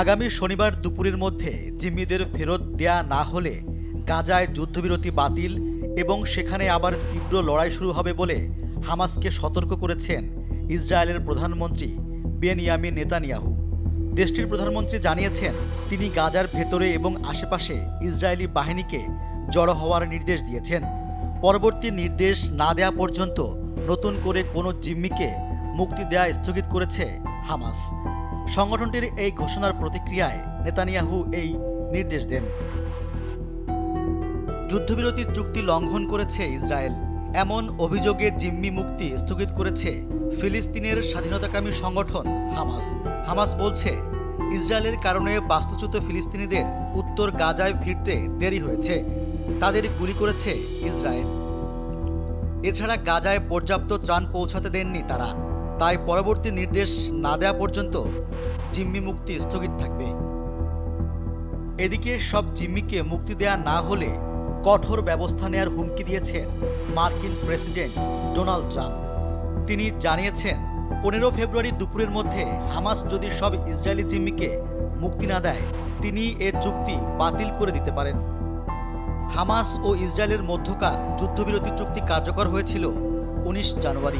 আগামী শনিবার দুপুরের মধ্যে জিম্মিদের ফেরত দেয়া না হলে গাজায় যুদ্ধবিরতি বাতিল এবং সেখানে আবার তীব্র লড়াই শুরু হবে বলে হামাসকে সতর্ক করেছেন ইসরায়েলের প্রধানমন্ত্রী বেনিয়ামি নেতানিয়াহু। দেশটির প্রধানমন্ত্রী জানিয়েছেন, তিনি গাজার ভেতরে এবং আশেপাশে ইসরায়েলি বাহিনীকে জড়ো হওয়ার নির্দেশ দিয়েছেন। পরবর্তী নির্দেশ না দেয়া পর্যন্ত নতুন করে কোনো জিম্মিকে মুক্তি দেয়া স্থগিত করেছে হামাস। সংগঠনটির এই ঘোষণার প্রতিক্রিয়ায় নেতানিয়াহু এই নির্দেশ দেন। যুদ্ধবিরতি চুক্তি লঙ্ঘন করেছে ইসরায়েল। এমন অভিযোগে জিম্মি মুক্তি স্থগিত করেছে ফিলিস্তিনের স্বাধীনতাকামী সংগঠন হামাস। হামাস বলছে, ইসরায়েলের কারণে বাস্তুচ্যুত ফিলিস্তিনিদের উত্তর গাজায় ফিরতে দেরি হয়েছে। তাদের গুলি করেছে ইসরায়েল। এছাড়া গাজায় পর্যাপ্ত ত্রাণ পৌঁছাতে দেননি তারা। তাই পরবর্তী নির্দেশ না দেওয়া পর্যন্ত জিম্মি মুক্তি স্থগিত থাকবে। এদিকে সব জিম্মিকে মুক্তি দেয়া না হলে কঠোর ব্যবস্থা নেয়ার হুমকি দিয়েছেন মার্কিন প্রেসিডেন্ট ডোনাল্ড ট্রাম্প। তিনি জানিয়েছেন, পনেরো ফেব্রুয়ারি দুপুরের মধ্যে হামাস যদি সব ইসরায়েলি জিম্মিকে মুক্তি না দেয়, তিনি এ চুক্তি বাতিল করে দিতে পারেন। হামাস ও ইসরায়েলের মধ্যকার যুদ্ধবিরতি চুক্তি কার্যকর হয়েছিল জানুয়ারি।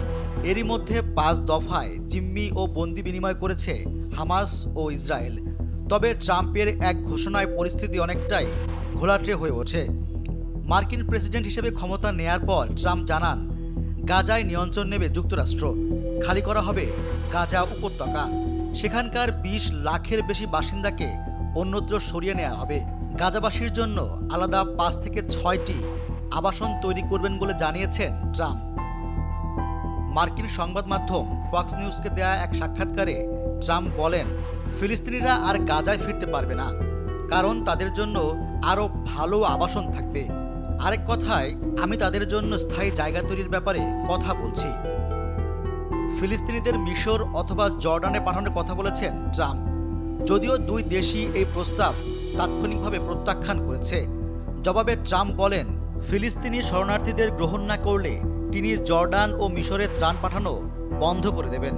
এরই মধ্যে পাঁচ দফায় জিম্মি ও বন্দি বিনিময় করেছে হামাস ও ইসরায়েল। তবে ট্রাম্পের এক ঘোষণায় পরিস্থিতি অনেকটাই ঘোলাটে হয়ে ওঠে। মার্কিন প্রেসিডেন্ট হিসেবে ক্ষমতা নেয়ার পর ট্রাম্প জানান, গাজায় নিয়ন্ত্রণ নেবে যুক্তরাষ্ট্র। খালি করা হবে গাজা উপত্যকা। সেখানকার বিশ লাখের বেশি বাসিন্দাকে অন্যত্র সরিয়ে নেওয়া হবে। গাজাবাসীর জন্য আলাদা পাঁচ থেকে ছয়টি আবাসন তৈরি করবেন বলে জানিয়েছেন ট্রাম্প। মার্কিন সংবাদ মাধ্যম ফক্স নিউজকে দেয়া এক সাক্ষাৎকারে ট্রাম্প বলেন, ফিলিস্তিনিরা আর গাজায় ফিরতে পারবে না, কারণ তাদের জন্য আরও ভালো আবাসন থাকবে। আরেক কথায়, আমি তাদের জন্য স্থায়ী জায়গা তৈরির ব্যাপারে কথা বলছি। ফিলিস্তিনিদের মিশর অথবা জর্ডানে পাঠানোর কথা বলেছেন ট্রাম্প। যদিও দুই দেশই এই প্রস্তাব তাৎক্ষণিকভাবে প্রত্যাখ্যান করেছে। জবাবে ট্রাম্প বলেন, ফিলিস্তিনি শরণার্থীদের গ্রহণ না করলে তিনি জর্ডান ও মিশরে ত্রাণ পাঠানো বন্ধ করে দেবেন।